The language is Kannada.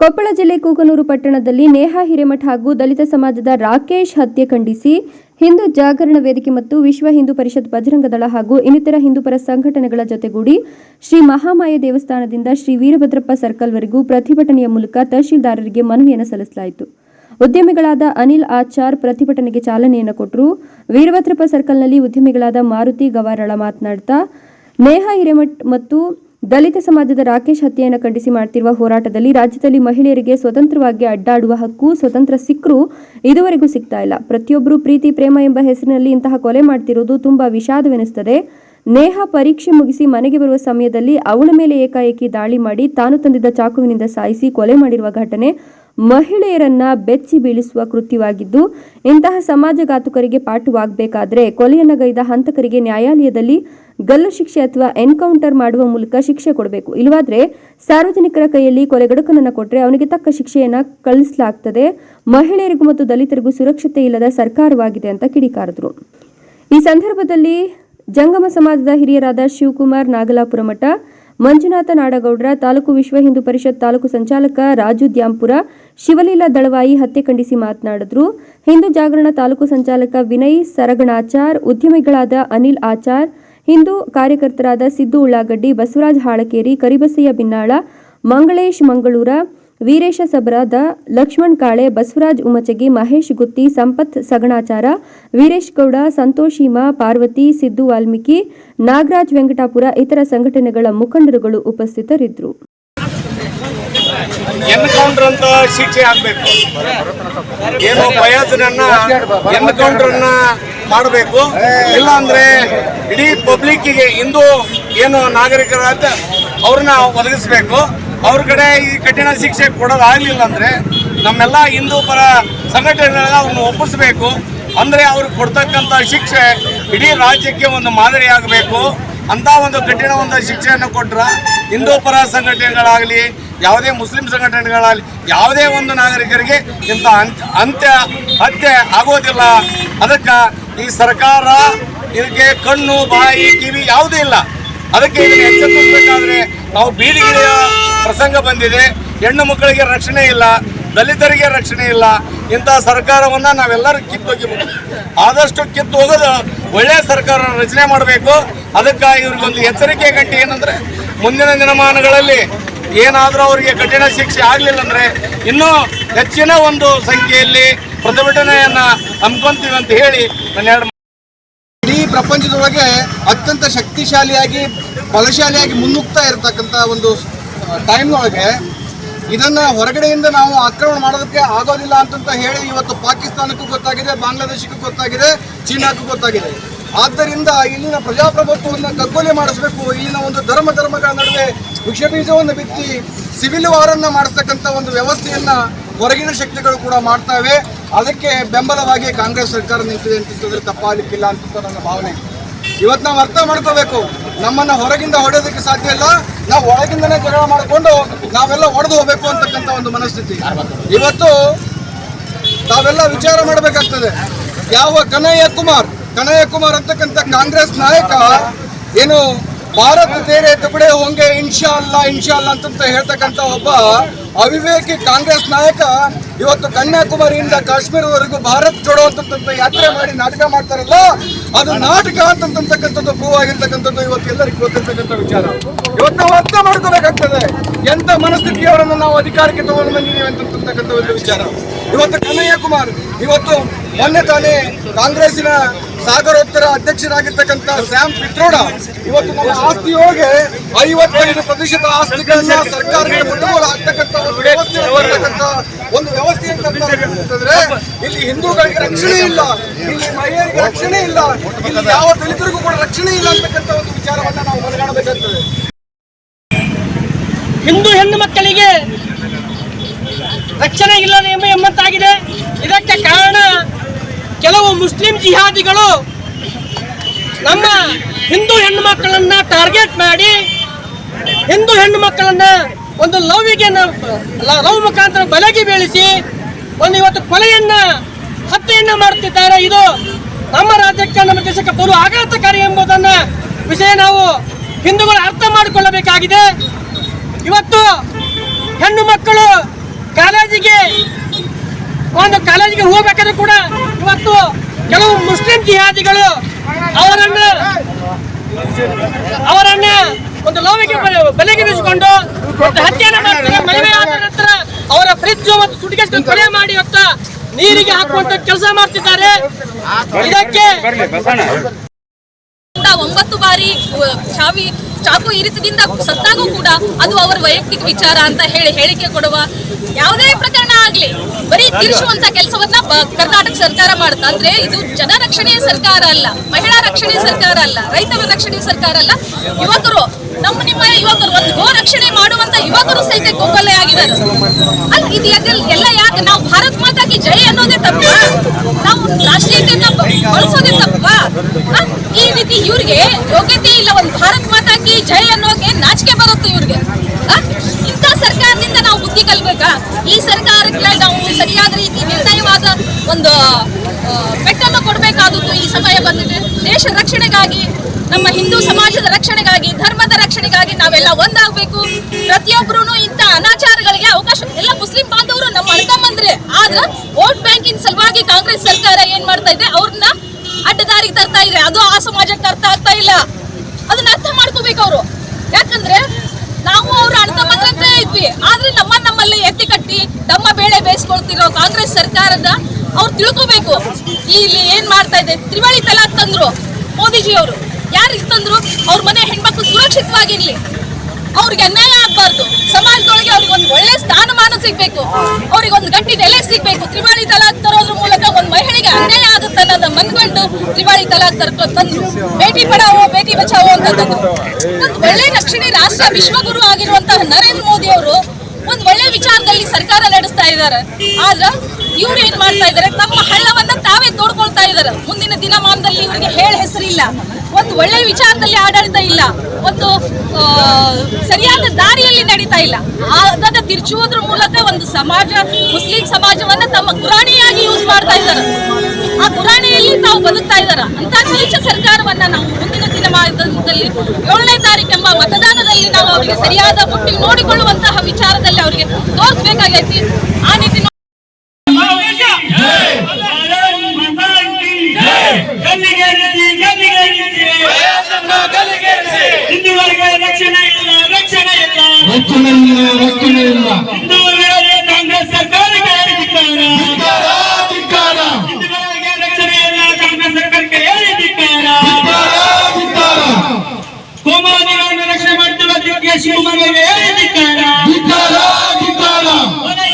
ಕೊಪ್ಪಳ ಜಿಲ್ಲೆ ಕೂಗನೂರು ಪಟ್ಟಣದಲ್ಲಿ ನೇಹಾ ಹಿರೇಮಠ ಹಾಗೂ ದಲಿತ ಸಮಾಜದ ರಾಕೇಶ್ ಹತ್ಯೆ ಖಂಡಿಸಿ ಹಿಂದೂ ಜಾಗರಣ ವೇದಿಕೆ ಮತ್ತು ವಿಶ್ವ ಹಿಂದೂ ಪರಿಷತ್ ಬಜರಂಗದಳ ಹಾಗೂ ಇನ್ನಿತರ ಹಿಂದೂಪರ ಸಂಘಟನೆಗಳ ಜೊತೆಗೂಡಿ ಶ್ರೀ ಮಹಾಮಾಯ ದೇವಸ್ಥಾನದಿಂದ ಶ್ರೀ ವೀರಭದ್ರಪ್ಪ ಸರ್ಕಲ್ವರೆಗೂ ಪ್ರತಿಭಟನೆಯ ಮೂಲಕ ತಹಶೀಲ್ದಾರರಿಗೆ ಮನವಿಯನ್ನು ಸಲ್ಲಿಸಲಾಯಿತು. ಉದ್ಯಮಿಗಳಾದ ಅನಿಲ್ ಆಚಾರ್ ಪ್ರತಿಭಟನೆಗೆ ಚಾಲನೆಯನ್ನು ಕೊಟ್ಟರು. ವೀರಭದ್ರಪ್ಪ ಸರ್ಕಲ್ನಲ್ಲಿ ಉದ್ಯಮಿಗಳಾದ ಮಾರುತಿ ಗವಾರಳ ಮಾತನಾಡ್ತಾ, ನೇಹಾ ಹಿರೇಮಠ್ ಮತ್ತು ದಲಿತ ಸಮಾಜದ ರಾಕೇಶ್ ಹತ್ಯೆಯನ್ನು ಖಂಡಿಸಿ ಮಾಡ್ತಿರುವ ಹೋರಾಟದಲ್ಲಿ ರಾಜ್ಯದಲ್ಲಿ ಮಹಿಳೆಯರಿಗೆ ಸ್ವತಂತ್ರವಾಗಿ ಅಡ್ಡಾಡುವ ಹಕ್ಕು ಸ್ವತಂತ್ರ ಸಿಕ್ಕರೂ ಇದುವರೆಗೂ ಸಿಗ್ತಾ ಇಲ್ಲ. ಪ್ರತಿಯೊಬ್ಬರು ಪ್ರೀತಿ, ಪ್ರೇಮ ಎಂಬ ಹೆಸರಿನಲ್ಲಿ ಇಂತಹ ಕೊಲೆ ಮಾಡ್ತಿರೋದು ತುಂಬಾ ವಿಷಾದವೆನಿಸುತ್ತದೆ. ನೇಹ ಪರೀಕ್ಷೆ ಮುಗಿಸಿ ಮನೆಗೆ ಬರುವ ಸಮಯದಲ್ಲಿ ಅವಳ ಮೇಲೆ ಏಕಾಏಕಿ ದಾಳಿ ಮಾಡಿ ತಾನು ತಂದಿದ್ದ ಚಾಕುವಿನಿಂದ ಸಾಯಿಸಿ ಕೊಲೆ ಮಾಡಿರುವ ಘಟನೆ ಮಹಿಳೆಯರನ್ನ ಬೆಚ್ಚಿ ಬೀಳಿಸುವ ಕೃತ್ಯವಾಗಿದ್ದು, ಇಂತಹ ಸಮಾಜಘಾತುಕರಿಗೆ ಪಾಠವಾಗಬೇಕಾದ್ರೆ ಕೊಲೆಯನ್ನಗೈದ ಹಂತಕರಿಗೆ ನ್ಯಾಯಾಲಯದಲ್ಲಿ ಗಲ್ಲು ಶಿಕ್ಷೆ ಅಥವಾ ಎನ್ಕೌಂಟರ್ ಮಾಡುವ ಮೂಲಕ ಶಿಕ್ಷೆ ಕೊಡಬೇಕು. ಇಲ್ಲವಾದ್ರೆ ಸಾರ್ವಜನಿಕರ ಕೈಯಲ್ಲಿ ಕೊಲೆಗಡುಕನನ್ನ ಕೊಟ್ಟರೆ ಅವನಿಗೆ ತಕ್ಕ ಶಿಕ್ಷೆಯನ್ನ ಕಳಿಸಲಾಗ್ತದೆ. ಮಹಿಳೆಯರಿಗೂ ಮತ್ತು ದಲಿತರಿಗೂ ಸುರಕ್ಷತೆ ಇಲ್ಲದ ಸರ್ಕಾರವಾಗಿದೆ ಅಂತ ಕಿಡಿಕಾರಿದ್ರು. ಈ ಸಂದರ್ಭದಲ್ಲಿ ಜಂಗಮ ಸಮಾಜದ ಹಿರಿಯರಾದ ಶಿವಕುಮಾರ್ ನಾಗಲಾಪುರ ಮಠ ಮಂಜುನಾಥ ನಾಡಗೌಡ್ರ, ತಾಲೂಕು ವಿಶ್ವ ಹಿಂದೂ ಪರಿಷತ್ ತಾಲೂಕು ಸಂಚಾಲಕ ರಾಜು ದ್ಯಾಂಪುರ, ಶಿವಲೀಲಾ ದಳವಾಯಿ ಹತ್ಯೆ ಖಂಡಿಸಿ ಮಾತನಾಡಿದ್ರು. ಹಿಂದೂ ಜಾಗರಣ ತಾಲೂಕು ಸಂಚಾಲಕ ವಿನಯ್ ಸರಗಣಾಚಾರ್, ಉದ್ಯಮಿಗಳಾದ ಅನಿಲ್ ಆಚಾರ್, ಹಿಂದೂ ಕಾರ್ಯಕರ್ತರಾದ ಸಿದ್ದು ಉಳ್ಳಾಗಡ್ಡಿ, ಬಸವರಾಜ್ ಹಾಳಕೇರಿ, ಕರಿಬಸಯ್ಯ ಬಿನ್ನಾಳ, ಮಂಗಳೇಶ್ ಮಂಗಳೂರ ವೀರೇಶ ಸಬರಾದ ಲಕ್ಷ್ಮಣ್ ಕಾಳೆ, ಬಸವರಾಜ್ ಉಮಚಗಿ, ಮಹೇಶ್ ಗುತ್ತಿ, ಸಂಪತ್ ಸಗಣಾಚಾರ, ವೀರೇಶ್ ಗೌಡ, ಸಂತೋಷಿಮ, ಪಾರ್ವತಿ, ಸಿದ್ದು ವಾಲ್ಮೀಕಿ, ನಾಗರಾಜ್ ವೆಂಕಟಾಪುರ ಇತರ ಸಂಘಟನೆಗಳ ಮುಖಂಡರುಗಳು ಉಪಸ್ಥಿತರಿದ್ದರು. ಎನ್ಕೌಂಟರ್ ಅಂತ ಶಿಕ್ಷೆ ಆಗ್ಬೇಕು. ಏನು ಎನ್ಕೌಂಟರ್ ಅನ್ನ ಮಾಡಬೇಕು. ಇಲ್ಲ ಅಂದ್ರೆ ಇಡೀ ಗೆ ಹಿಂದೂ ಏನು ನಾಗರಿಕರಾದ ಅವ್ರನ್ನ ಒದಗಿಸ್ಬೇಕು. ಅವ್ರ ಕಡೆ ಈ ಕಠಿಣ ಶಿಕ್ಷೆ ಕೊಡೋದಾಗಲಿಲ್ಲ ಅಂದರೆ ನಮ್ಮೆಲ್ಲ ಹಿಂದೂ ಪರ ಸಂಘಟನೆಗಳನ್ನ ಅವ್ರನ್ನ ಒಪ್ಪಿಸ್ಬೇಕು. ಅಂದರೆ ಅವ್ರಿಗೆ ಕೊಡ್ತಕ್ಕಂಥ ಶಿಕ್ಷೆ ಇಡೀ ರಾಜ್ಯಕ್ಕೆ ಒಂದು ಮಾದರಿಯಾಗಬೇಕು ಅಂಥ ಒಂದು ಕಠಿಣ ಒಂದು ಶಿಕ್ಷೆಯನ್ನು ಕೊಟ್ಟರೆ ಹಿಂದೂ ಪರ ಸಂಘಟನೆಗಳಾಗಲಿ, ಯಾವುದೇ ಮುಸ್ಲಿಂ ಸಂಘಟನೆಗಳಾಗಲಿ, ಯಾವುದೇ ಒಂದು ನಾಗರಿಕರಿಗೆ ಇಂಥ ಅಂತ್ಯ ಅಂತ್ಯ ಹತ್ಯೆ ಆಗೋದಿಲ್ಲ. ಅದಕ್ಕೆ ಈ ಸರ್ಕಾರ ಇದಕ್ಕೆ ಕಣ್ಣು, ಬಾಯಿ, ಕಿವಿ ಯಾವುದೂ ಇಲ್ಲ. ಅದಕ್ಕೆ ಎಚ್ಚೆತ್ತಬೇಕಾದ್ರೆ ನಾವು ಬೀದಿಗಿಳಿಯ ಪ್ರಸಂಗ ಬಂದಿದೆ. ಹೆಣ್ಣು ಮಕ್ಕಳಿಗೆ ರಕ್ಷಣೆ ಇಲ್ಲ, ದಲಿತರಿಗೆ ರಕ್ಷಣೆ ಇಲ್ಲ. ಇಂಥ ಸರ್ಕಾರವನ್ನ ನಾವೆಲ್ಲರೂ ಕಿತ್ತೊಗಿಬೇಕು. ಆದಷ್ಟು ಕಿತ್ತು ಹೋಗೋದು ಒಳ್ಳೆಯ ಸರ್ಕಾರ ರಚನೆ ಮಾಡಬೇಕು. ಅದಕ್ಕೆ ಇವ್ರಿಗೊಂದು ಎಚ್ಚರಿಕೆ ಗಂಟೆ ಏನಂದ್ರೆ, ಮುಂದಿನ ದಿನಮಾನಗಳಲ್ಲಿ ಏನಾದರೂ ಅವರಿಗೆ ಕಠಿಣ ಶಿಕ್ಷೆ ಆಗಲಿಲ್ಲ ಅಂದ್ರೆ ಇನ್ನೂ ಹೆಚ್ಚಿನ ಒಂದು ಸಂಖ್ಯೆಯಲ್ಲಿ ಪ್ರತಿಭಟನೆಯನ್ನು ಹಮ್ಮಿಕೊಂತೀವಿ ಅಂತ ಹೇಳಿ ನನ್ನ ಎರಡು ಇಡೀ ಪ್ರಪಂಚದೊಳಗೆ ಅತ್ಯಂತ ಶಕ್ತಿಶಾಲಿಯಾಗಿ, ಬಲಶಾಲಿಯಾಗಿ ಮುನ್ನುಗ್ತಾ ಇರತಕ್ಕಂಥ ಒಂದು ಟೈಮ್ನೊಳಗೆ ಇದನ್ನ ಹೊರಗಡೆಯಿಂದ ನಾವು ಆಕ್ರಮಣ ಮಾಡೋದಕ್ಕೆ ಆಗೋದಿಲ್ಲ ಅಂತಂತ ಹೇಳಿ ಇವತ್ತು ಪಾಕಿಸ್ತಾನಕ್ಕೂ ಗೊತ್ತಾಗಿದೆ, ಬಾಂಗ್ಲಾದೇಶಕ್ಕೂ ಗೊತ್ತಾಗಿದೆ, ಚೀನಾಕ್ಕೂ ಗೊತ್ತಾಗಿದೆ. ಆದ್ದರಿಂದ ಇಲ್ಲಿನ ಪ್ರಜಾಪ್ರಭುತ್ವವನ್ನು ಕಗ್ಗೊಲೆ ಮಾಡಿಸ್ಬೇಕು. ಇಲ್ಲಿನ ಒಂದು ಧರ್ಮ ಧರ್ಮಗಳ ನಡುವೆ ವಿಷಬೀಜವನ್ನು ಬಿತ್ತಿ ಸಿವಿಲ್ ವಾರನ್ನು ಮಾಡಿಸ್ತಕ್ಕಂಥ ಒಂದು ವ್ಯವಸ್ಥೆಯನ್ನ ಹೊರಗಿನ ಶಕ್ತಿಗಳು ಕೂಡ ಮಾಡ್ತಾವೆ ಅದಕ್ಕೆ ಬೆಂಬಲವಾಗಿ ಕಾಂಗ್ರೆಸ್ ಸರ್ಕಾರ ನಿಂತಿದೆ ಅಂತಂದ್ರೆ ತಪ್ಪಾಗಲಿಕ್ಕಿಲ್ಲ ಅಂತ ನನ್ನ ಭಾವನೆ. ಇವತ್ತು ನಾವು ಅರ್ಥ ಮಾಡ್ಕೋಬೇಕು. ನಮ್ಮನ್ನ ಹೊರಗಿಂದ ಹೊಡೆಯೋದಕ್ಕೆ ಸಾಧ್ಯ ಇಲ್ಲ. ನಾವು ಒಳಗಿಂದನೇ ಜಗಳ ಮಾಡಿಕೊಂಡು ನಾವೆಲ್ಲ ಹೊಡೆದು ಹೋಗ್ಬೇಕು ಅಂತಕ್ಕಂಥ ಒಂದು ಮನಸ್ಥಿತಿ. ಇವತ್ತು ತಾವೆಲ್ಲ ವಿಚಾರ ಮಾಡಬೇಕಾಗ್ತದೆ. ಯಾವ ಕನಯ್ಯ ಕುಮಾರ್ ಕನಯ್ಯ ಕುಮಾರ್ ಅಂತಕ್ಕಂಥ ಕಾಂಗ್ರೆಸ್ ನಾಯಕ ಏನು ಭಾರತ ತೇರೆ ತುಕಡೆ ಹೋಂಗೆ ಇನ್ಶಾ ಅಲ್ಲ ಇನ್ಶಾ ಅಲ್ಲ ಅಂತಂತ ಹೇಳ್ತಕ್ಕಂಥ ಒಬ್ಬ ಅವಿವೇಕಿ ಕಾಂಗ್ರೆಸ್ ನಾಯಕ ಇವತ್ತು ಕನ್ಯಾಕುಮಾರಿಯಿಂದ ಕಾಶ್ಮೀರವರೆಗೂ ಭಾರತ್ ಜೋಡೋ ಅಂತ ಯಾತ್ರೆ ಮಾಡಿ ನಾಟಕ ಮಾಡ್ತಾರಲ್ಲ ಅದು ನಾಟಕ ಅಂತಂತಕ್ಕಂಥದ್ದು ಪ್ರೂವ್ ಆಗಿರ್ತಕ್ಕಂಥದ್ದು ಇವತ್ತು ಎಲ್ಲರಿಗೂ ಗೊತ್ತಿರ್ತಕ್ಕಂಥ ವಿಚಾರ. ಇವತ್ತು ನಾವು ಅರ್ಥ ಮಾಡ್ಕೋಬೇಕಾಗ್ತದೆ. ಎಂತ ಮನಸ್ಥಿತಿಯವರನ್ನು ನಾವು ಅಧಿಕಾರಕ್ಕೆ ತಗೊಂಡು ಬಂದಿದ್ದೀವಿ ಅಂತಕ್ಕಂಥ ಒಂದು ವಿಚಾರ. ಇವತ್ತು ಕನ್ನಯ್ಯ ಕುಮಾರ್ ಇವತ್ತು ಮೊನ್ನೆ ತಾನೇ ಕಾಂಗ್ರೆಸ್ಸಿನ ಸಾಗರೋತ್ತರ ಅಧ್ಯಕ್ಷರಾಗಿರ್ತಕ್ಕಂಥ ಸ್ಯಾಮ್ ಪಿತ್ರೋಡ ಇವತ್ತು ನಮ್ಮ ಆಸ್ತಿ ಹೋಗಿ ಐವತ್ತೈದು ಪ್ರತಿಶತ ಆಸ್ತಿಗಳನ್ನ ಸರ್ಕಾರಕ್ಕೆ ಮುಟ್ಟುಗೋಲು ಹಾಕ್ತಕ್ಕಂಥ ಒಂದು ವ್ಯವಸ್ಥೆ ಒಂದು ವ್ಯವಸ್ಥೆ ಅಂತಂದ್ರೆ ಇಲ್ಲಿ ಹಿಂದೂಗಳಿಗೆ ರಕ್ಷಣೆ ಇಲ್ಲ, ಇಲ್ಲಿ ಮಹಿಳೆಯರಿಗೆ ರಕ್ಷಣೆ ಇಲ್ಲ, ಇಲ್ಲಿ ಯಾವ ದಲಿತರಿಗೂ ಕೂಡ ರಕ್ಷಣೆ ಇಲ್ಲ ಅಂತಕ್ಕಂಥ ಒಂದು ವಿಚಾರವನ್ನ ನಾವು ಮನಗಾಣಬೇಕಾಗ್ತದೆ ಹಿಂದೂ ಹೆಣ್ಣು ಮಕ್ಕಳಿಗೆ ರಕ್ಷಣೆ ಇಲ್ಲ ಎಂಬ ಎಂಬಂತಾಗಿದೆ ಇದಕ್ಕೆ ಕಾರಣ ಕೆಲವು ಮುಸ್ಲಿಂ ಜಿಹಾದಿಗಳು ನಮ್ಮ ಹಿಂದೂ ಹೆಣ್ಣು ಮಕ್ಕಳನ್ನ ಟಾರ್ಗೆಟ್ ಮಾಡಿ ಹಿಂದೂ ಹೆಣ್ಣು ಮಕ್ಕಳನ್ನ ಒಂದು ಲವ್ಗೆ ಲವ್ ಮುಖಾಂತರ ಬಲಗಿ ಬೀಳಿಸಿ ಒಂದು ಇವತ್ತು ಕೊಲೆಯನ್ನ, ಹತ್ಯೆಯನ್ನ ಮಾಡುತ್ತಿದ್ದಾರೆ. ಇದು ನಮ್ಮ ರಾಜ್ಯಕ್ಕೆ, ನಮ್ಮ ದೇಶಕ್ಕೆ ಬರುವ ಆಘಾತಕಾರಿ ಎಂಬುದನ್ನ ವಿಷಯ ನಾವು ಹಿಂದೂಗಳು ಅರ್ಥ ಮಾಡಿಕೊಳ್ಳಬೇಕಾಗಿದೆ. ಇವತ್ತು ಹೆಣ್ಣು ಮಕ್ಕಳು ಕಾಲೇಜಿಗೆ, ಒಂದು ಕಾಲೇಜಿಗೆ ಹೋಗ್ಬೇಕಾದ್ರೆ ಕೂಡ ಇವತ್ತು ಕೆಲವು ಮುಸ್ಲಿಂ ಜಿಹಾದಿಗಳು ಅವರನ್ನು, ಅವರನ್ನ ಒಂದು ಲೋವಿಗೆ ಬಲೆಗೆ ಬೀಸಿಕೊಂಡು ಹತ್ಯೆಯನ್ನು ಮಾಡ್ತಾರೆ. ಮದುವೆ ಆದ ನಂತರ ಅವರ ಫ್ರಿಜ್ ಮತ್ತು ಸುಟಿಗೆಸ್ಟ್ ಕೊಲೆ ಮಾಡಿ ಇವತ್ತ ನೀರಿಗೆ ಹಾಕುವಂತ ಕೆಲಸ ಮಾಡ್ತಿದ್ದಾರೆ. ಇದಕ್ಕೆ ಒಂಬತ್ತು ಬಾರಿ ಚಾವಿ, ಚಾಕು ಇರಿತದಿಂದ ಸತ್ತಾಗೂ ಕೂಡ ಅದು ಅವರ ವೈಯಕ್ತಿಕ ವಿಚಾರ ಅಂತ ಹೇಳಿ ಹೇಳಿಕೆ ಕೊಡುವ ಯಾವುದೇ ಪ್ರಕರಣ ಆಗ್ಲಿ, ಬರೀ ತಿರುಚುವಂತ ಕೆಲಸವನ್ನ ಕರ್ನಾಟಕ ಸರ್ಕಾರ ಮಾಡುತ್ತೆ. ಅಂದ್ರೆ ಇದು ಜನ ರಕ್ಷಣೆಯ ಸರ್ಕಾರ ಅಲ್ಲ, ಮಹಿಳಾ ರಕ್ಷಣೆಯ ಸರ್ಕಾರ ಅಲ್ಲ, ರೈತರ ರಕ್ಷಣೆಯ ಸರ್ಕಾರ ಅಲ್ಲ. ಯುವಕರು ನಮ್ಮ ನಿಮ್ಮ ಯುವಕರು ಒಂದು ಗೋ ರಕ್ಷಣೆ ಮಾಡುವಂತ ಯುವಕರು ಸಹಿತ ಗೋಕಲೆ ಆಗಿದ್ದಾರೆ. ಅಲ್ಲ, ಇದು ಎಲ್ಲ ಯಾಕೆ? ನಾವು ಭಾರತ್ ಮಾತಾಗಿ ಜೈ ಅನ್ನೋದೇ ತಪ್ಪ? ನಾವು ರಾಷ್ಟ್ರೀಯತೆಯನ್ನ ಬಳಸೋದೇ ತಪ್ಪ? ಈ ರೀತಿ ಇವ್ರಿಗೆ ಯೋಗ್ಯತೆ ಇಲ್ಲ. ಒಂದು ಭಾರತ್ ಮಾತಾಗಿ ಜೈ ಅನ್ನೋಕೆ ನಾಚಿಕೆ ಬರುತ್ತೆ ಇವ್ರಿಗೆ? ಇಂಥ ಸರ್ಕಾರದಿಂದ ನಾವು ಬುದ್ಧಿ ಕಲ್ಬೇಕಾ? ಈ ಸರ್ಕಾರಕ್ಕೆ ನಾವು ಸರಿಯಾದ ಒಂದು ಪೆಟ್ಟನ್ನು ಕೊಡಬೇಕಾದದ್ದು ಈ ಸಮಯ ಬಂದಿದೆ. ದೇಶ ರಕ್ಷಣೆಗಾಗಿ, ನಮ್ಮ ಹಿಂದೂ ಸಮಾಜದ ರಕ್ಷಣೆಗಾಗಿ, ಧರ್ಮದ ರಕ್ಷಣೆಗಾಗಿ ನಾವೆಲ್ಲ ಒಂದಾಗಬೇಕು. ಪ್ರತಿಯೊಬ್ಬರೂ ಇಂಥ ಅನಾಚಾರಗಳಿಗೆ ಅವಕಾಶ ಎಲ್ಲ ಮುಸ್ಲಿಂ ಬಾಂಧವರು ನಮ್ಮ ಅಣ್ಣ ಬಂದ್ರೆ ಆದ್ರೆ ವೋಟ್ ಬ್ಯಾಂಕಿನ ಸಲುವಾಗಿ ಕಾಂಗ್ರೆಸ್ ಸರ್ಕಾರ ಏನ್ ಮಾಡ್ತಾ ಇದೆ ಅವ್ರನ್ನ ಅಡ್ಡದಾರಿಗೆ ತರ್ತಾ ಇದೆ ಅದು ಆ ಸಮಾಜಕ್ಕೆ ಅರ್ಥ ಆಗ್ತಾ ಇಲ್ಲ ಅದನ್ನ ಅರ್ಥ ಮಾಡ್ಕೋಬೇಕು ಅವರು ಯಾಕಂದ್ರೆ ನಾವು ಅವ್ರ ಅಣ್ತಮ್ಮಂದ್ರಂತ ಇದ್ವಿ ಆದ್ರೆ ನಮ್ಮ ನಮ್ಮಲ್ಲಿ ಎತ್ತಿ ಕಟ್ಟಿ ತಮ್ಮ ಬೇಯಿಸ್ಕೊಳ್ತಿರೋ ಕಾಂಗ್ರೆಸ್ ಸರ್ಕಾರದ ಅವ್ರು ತಿಳ್ಕೋಬೇಕು. ಇಲ್ಲಿ ಏನ್ ಮಾಡ್ತಾ ಇದೆ? ತ್ರಿವಳಿ ತಲಾಕ್ ತಂದ್ರು ಮೋದಿಜಿ ಅವರು. ಯಾರಿಗೆ ತಂದ್ರು? ಅವ್ರ ಮನೆ ಹೆಣ್ಮಕ್ಳು ಸುರಕ್ಷಿತವಾಗಿರ್ಲಿ. ಅವ್ರಿಗೆ ಅನ್ಯಾಯ ಆಗ್ಬಾರ್ದು. ಸಮಾಜದೊಳಗೆ ಅವ್ರಿಗೆ ಒಂದು ಒಳ್ಳೆ ಸ್ಥಾನಮಾನ ಸಿಗ್ಬೇಕು. ಅವ್ರಿಗೆ ಒಂದು ಗಟ್ಟಿ ನೆಲೆ ಸಿಗ್ಬೇಕು. ತ್ರಿವಳಿ ತಲಾಕ್ ತರೋದ್ರ ಮೂಲಕ ಒಂದು ಮಹಿಳೆಗೆ ಅನ್ಯಾಯ ಆಗುತ್ತೆ ಅನ್ನೋದ ಮನ್ಕೊಂಡು ತ್ರಿವಳಿ ತಲಾಕ್ ತರ್ಕೊ ತಂದ್ರು. ಬೇಟಿ ಪಡಾವೋ, ಬೇಟಿ ಬಚಾವೋ ಅಂತ ತಂದ್ರು. ಒಳ್ಳೆ ರಕ್ಷಣೆ ರಾಷ್ಟ್ರ ವಿಶ್ವಗುರು ಆಗಿರುವಂತಹ ನರೇಂದ್ರ ಮೋದಿ ಅವರು ಒಂದು ಒಳ್ಳೆ ವಿಚಾರದಲ್ಲಿ ಸರ್ಕಾರ ನಡೆಸ್ತಾ ಇದ್ದಾರೆ ಆದ್ರ ಇವ್ರು ಏನ್ ಮಾಡ್ತಾ ಇದ್ದಾರೆ ತಮ್ಮ ಹಳ್ಳವನ್ನ ತಾವೇ ತೋಡ್ಕೊಳ್ತಾ ಇದ್ದಾರೆ ಮುಂದಿನ ದಿನಮಾನದಲ್ಲಿ ಇವರಿಗೆ ಹೇಳ ಹೆಸರಿಲ್ಲ. ಒಂದು ಒಳ್ಳೆ ವಿಚಾರದಲ್ಲಿ ಆಡಳಿತ ಇಲ್ಲ. ಒಂದು ಸರಿಯಾದ ದಾರಿಯಲ್ಲಿ ನಡೀತಾ ಇಲ್ಲ. ಅದನ್ನ ತಿರ್ಚುವುದ್ರ ಮೂಲಕ ಒಂದು ಸಮಾಜ, ಮುಸ್ಲಿಂ ಸಮಾಜವನ್ನ ತಮ್ಮ ಗುರಾಣಿಯಾಗಿ ಯೂಸ್ ಮಾಡ್ತಾ ಇದ್ದಾರೆ ಆ ಗುರಾಣಿಯಲ್ಲಿ ತಾವು ಬದುಕ್ತಾ ಇದ್ದಾರೆ ಅಂತ ನೀಚ ಸರ್ಕಾರವನ್ನ ನಾವು ಮುಂದಿನ ದಿನಮಾನದಲ್ಲಿ ಏಳನೇ ತಾರೀಕೆಂಬ ವಿಚಾರದಲ್ಲಿ ನಾವು ಅವರಿಗೆ ಸರಿಯಾದ ಮುಟ್ಟಿ ನೋಡಿಕೊಳ್ಳುವಂತಹ ವಿಚಾರದಲ್ಲಿ ಅವರಿಗೆ ತೋರಿಸಬೇಕಾಗೈತಿ. ಆ ನಿಟ್ಟಿನ ಇಲ್ಲ ಇಲ್ಲ. ಕಾಂಗ್ರೆಸ್ ಸರ್ಕಾರಕ್ಕೆ ರಕ್ಷಣೆ ಸರ್ಕಾರಕ್ಕೆ ¡Vitala! ¡Vitala! ¡Vitala! ¡Vitala! ¡Vitala! ¡Vitala! ¡Vitala!